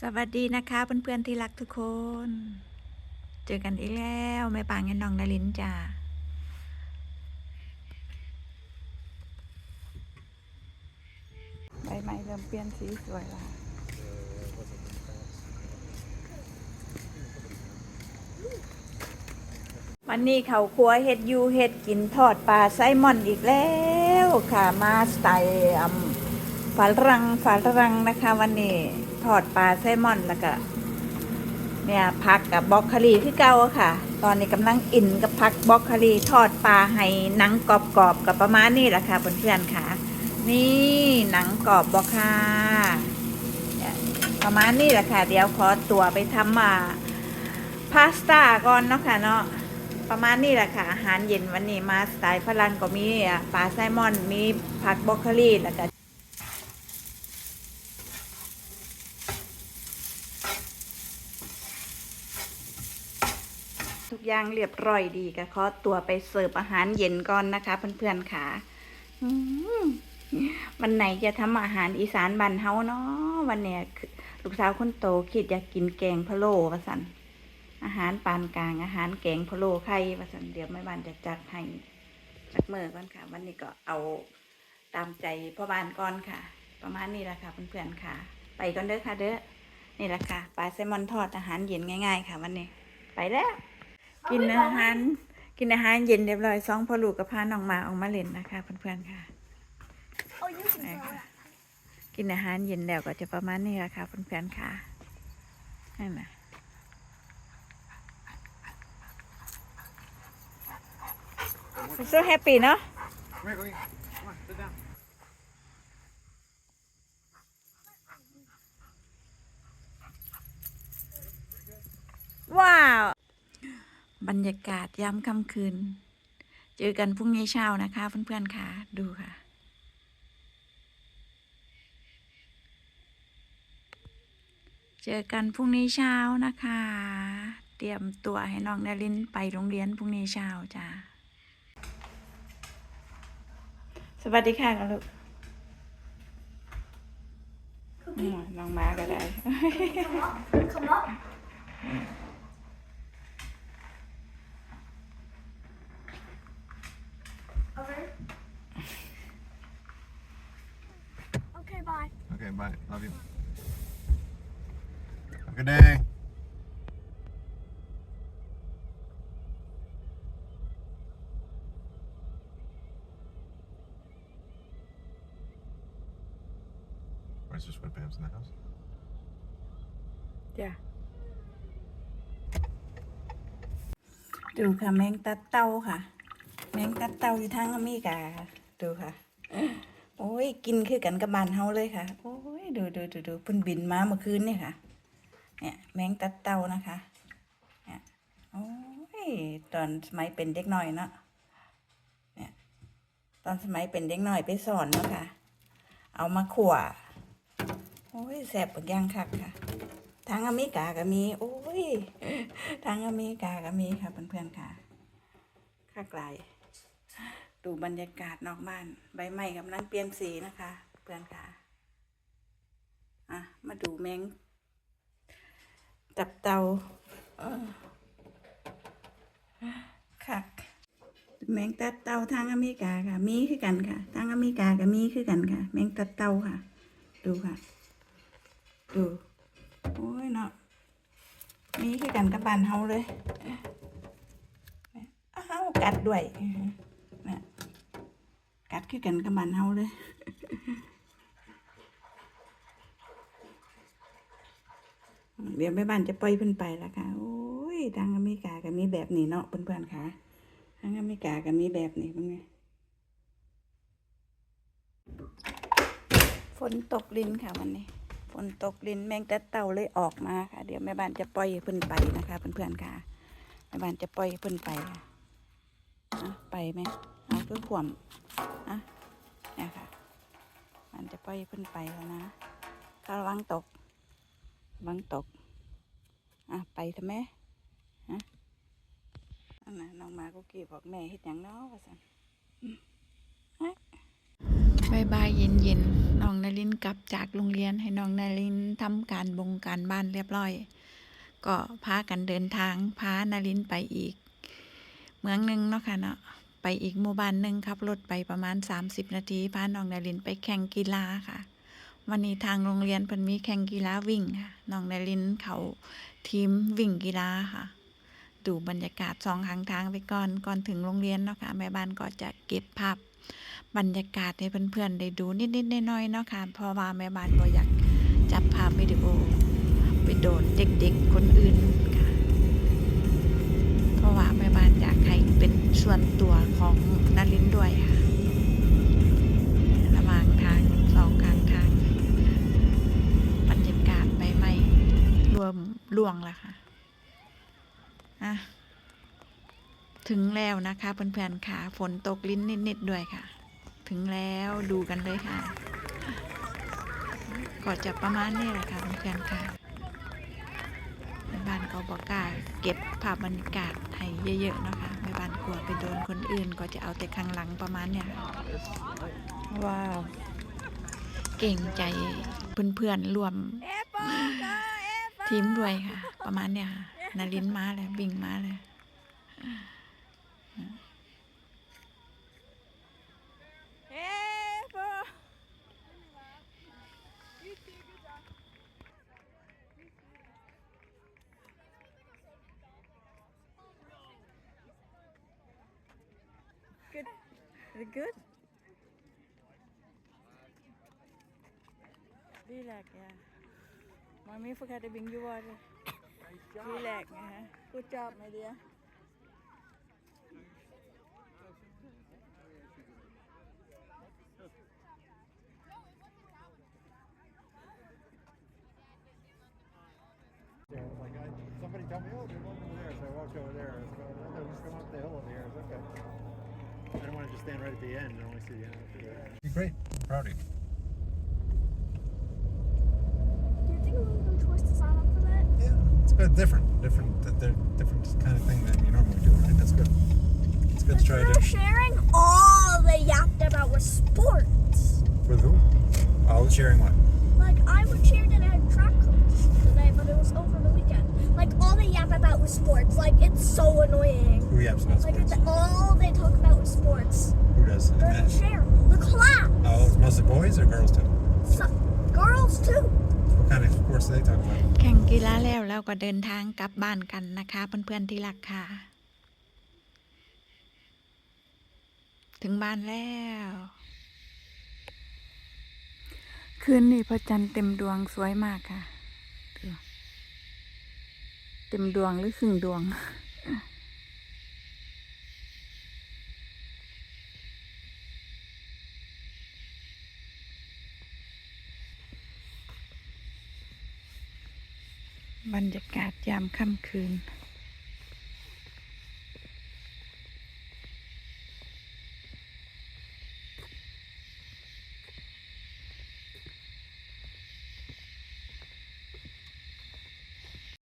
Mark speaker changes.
Speaker 1: สวัสดีนะคะเพื่อนๆที่รักทุกคน เจอกันอีกแล้วแม่ปางยันน้องนาลินจ้าใบไม้เริ่มเปลี่ยนสีสวยละวันนี้เขาครัวเฮ็ดยูเฮ็ดกินทอดปลาไซมอนอีกแล้วค่ะมาสไตล์ฝารังฝารังนะคะวันนี้ ทอดปลาแซลมอนแล้วก็เนี่ยพักกับบล็อกคารีที่เก่าค่ะ ตอนนี้กำลังอินกับพักบล็อกคารีทอดปลาให้หนังกรอบๆกับประมาณนี้แหละค่ะเพื่อนๆค่ะ นี่หนังกรอบบอค่ะประมาณนี้แหละค่ะ เดี๋ยวขอตัวไปทำมาพาสต้าก่อนเนาะค่ะเนาะประมาณนี้แหละค่ะ อาหารเย็นวันนี้มาสไตล์ฝรั่งก็มีปลาแซลมอน มีผักบล็อกคารีแล้วก็ ทุกอย่างเรียบร้อยดีก็ขอตัวไปเสิร์ฟอาหารเย็นก่อนนะคะ เพื่อนๆค่ะวันไหนจะทำอาหารอีสานบ้านเฮาเนาะวันเนี้ยคือลูกสาวคนโตคิดอยากกินแกงพะโล้ว่าสันอาหารปานกลางอาหารแกงพะโล้ไข่ว่าสันเดี๋ยวแม่บ้านจะจัดให้จักเมื่อก่อนค่ะ วันนี้ก็เอาตามใจพ่อบ้านก่อนค่ะ ประมาณนี้แหละค่ะเพื่อนๆค่ะ ไปก่อนเด้อค่ะเด้อนี่แหละค่ะปลาแซลมอนทอดอาหารเย็นง่าย ๆ ค่ะ วันนี้ ไปแล้ว กินอาหาร กินอาหารเย็นเรียบร้อยสองพ่อลูกกับพาน้องหมาออกมาเล่นนะคะเพื่อนๆค่ะ
Speaker 2: Oh, you can
Speaker 1: ไป
Speaker 2: throw
Speaker 1: ค่ะ
Speaker 2: it.
Speaker 1: กินอาหารเย็นแล้วก็จะประมาณนี้แหละค่ะเพื่อนๆค่ะนั่นนะ so happy เนาะ
Speaker 3: Come here, go here. Come on, sit down.
Speaker 1: ว้าว บรรยากาศยามค่ำคืน เจอกันพรุ่งนี้เช้านะคะ เพื่อนๆค่ะ ดูค่ะ เจอกันพรุ่งนี้เช้านะคะ เตรียมตัวให้น้องนารินไปโรงเรียนพรุ่งนี้เช้าจ้าสวัสดีค่ะกันลูกอืมน้องมาก็ได้
Speaker 2: Come up. Come up.
Speaker 3: Okay, bye. Love you. Have a good day. Where's the sweatpants in the house?
Speaker 1: จ้ะดูค่ะ แมงตัดเต้าค่ะ แมงตัดเต้าอยู่ทางอเมริกาค่ะ ดูค่ะ โอ้ย กินคือกันกับบ้านเฮาเลยค่ะ โอ้ย ดูดูดูดูเพิ่นบินมาเมื่อคืนเนี่ยค่ะ เนี่ยแมงตัดเตานะคะ เนี่ย โอ้ย ตอนสมัยเป็นเด็กน้อยเนาะ เนี่ย ตอนสมัยเป็นเด็กน้อยไปสอนเนาะค่ะ เอามาขั่วโอ้ยแสบปากย่างคักค่ะ ทางอเมริกาก็มี โอ้ย ทางอเมริกาก็มีค่ะเพื่อนๆค่ะข้าไกลาย ดูบรรยากาศนอกบ้าน ใบไม้กำลังเปลี่ยนสีนะคะ เพื่อนค่ะ อะ มาดูแมงตับเตาค่ะแมงตัดเตาทางอเมริกาค่ะ มีคือกันค่ะ ทางอเมริกาก็มีคือกันค่ะ แมงตัดเตาค่ะ ดูค่ะ ดูโอ้ยเนาะมีคือกันกับบ้านเฮาเลยอ้าวกัดด้วย คือกันกับบ้านเฮาเลยเดี๋ยวแม่บ้านจะปล่อยเพิ่นไปแล้วค่ะ โอ้ยทางอเมริกาก็มีแบบนี้เนาะเพื่อนๆค่ะทางอเมริกาก็มีแบบนี้เป็นไงฝนตกลินค่ะวันนี้ ฝนตกลินแมงแต่เต่าเลยออกมาค่ะ เดี๋ยวแม่บ้านจะปล่อยเพิ่นไปนะคะเพื่อนๆค่ะ แม่บ้านจะปล่อยเพิ่นไปค่ะไปไหม เอาเพื่อขวมอะเนี่ยค่ะ มันจะปล่อยให้นไปแล้วนะก็ระวังตกระวังตก อะ ไปทำไมฮะอันน่ะน้องมากุกี้บอกแม่เฮ็ดหยังเนาะว่าซั่นอืมเฮ้ยบายบายเย็นๆน้ององนารินกลับจากโรงเรียนให้น้องนารินทำการบงการบ้านเรียบร้อย ก็พากันเดินทางพานารินไปอีก เมืองหนึ่งเนาะค่ะเนาะ ไปอีกหมู่บ้านหนึ่งขับรถไปประมาณ 30 นาทีพาน้องนารินไปแข่งกีฬาค่ะ วันนี้ทางโรงเรียนเพิ่นมีแข่งกีฬาวิ่งค่ะน้องนารินเขาทีมวิ่งกีฬาค่ะ ดูบรรยากาศสองข้างทางไปก่อนก่อนถึงโรงเรียนเนาะค่ะแม่บ้านก็จะเก็บภาพบรรยากาศให้เพื่อนๆได้ดูนิดๆน้อยๆเนาะค่ะเพราะว่าแม่บ้านบ่อยากจับภาพวิดีโอไปโดนเด็กๆคนอื่น ส่วนตัวของนารินด้วยค่ะ ระหว่างทางสองข้างทางบรรยากาศใบไม้รวมล่วงล้วค่ะอะ ถึงแล้วนะคะเพื่อนๆค่ะ ฝนตกลิ้นนิดๆด้วยค่ะ ถึงแล้วดูกันเลยค่ะ ก็จะประมาณนี้แหละค่ะเพื่อนๆค่ะบ้านก็บอกกาเก็บภาพบรรยากาศให้เยอะๆนะคะ กลัวไปโดนคนอื่นก็จะเอาแต่ข้างหลังประมาณเนี่ยว้าว เก่งใจเพื่อนๆรวม ทีมด้วยค่ะ ประมาณเนี่ยค่ะนารินมาเลยบิ่งมาเลย It good? Relax, yeah. Mommy forgot to bring you water. Relax, uh-huh. Good job, my dear.
Speaker 4: I I, somebody told me, oh, they're going over there. So I walked over there. I just going up the hill over here. I was okay. I didn't want to just stand right at the end and only see the end.
Speaker 3: You're great. I'm proud of you.
Speaker 2: Do you think we'll go twist the sign up for that?
Speaker 3: Yeah, it's a bit different. Different. They're different kind of thing than you normally do, right? That's good. It's good to try
Speaker 2: We're
Speaker 3: to.
Speaker 2: sharing all they yapped about was sports.
Speaker 3: With who? Oh, sharing what?
Speaker 2: Like I was cheered at a track coach today, but it was over the weekend. Like all they yap about was sports. Like it's so annoying.
Speaker 3: Who yaps about
Speaker 2: Like
Speaker 3: sports?
Speaker 2: it's all they talk about was sports.
Speaker 3: Who does?
Speaker 2: They're
Speaker 3: Uh,
Speaker 2: share the class.
Speaker 3: Oh, it's mostly boys or girls too?
Speaker 2: So, girls too.
Speaker 3: What kind of sports do they talk about?
Speaker 1: แข่งกีฬาแล้วแล้วก็เดินทางกลับบ้านกันนะคะ เพื่อนๆที่รักค่ะ ถึงบ้านแล้ว คืนนี้พระจันทร์เต็มดวงสวยมากค่ะดู เต็มดวงหรือครึ่งดวง บรรยากาศยามค่ำคืน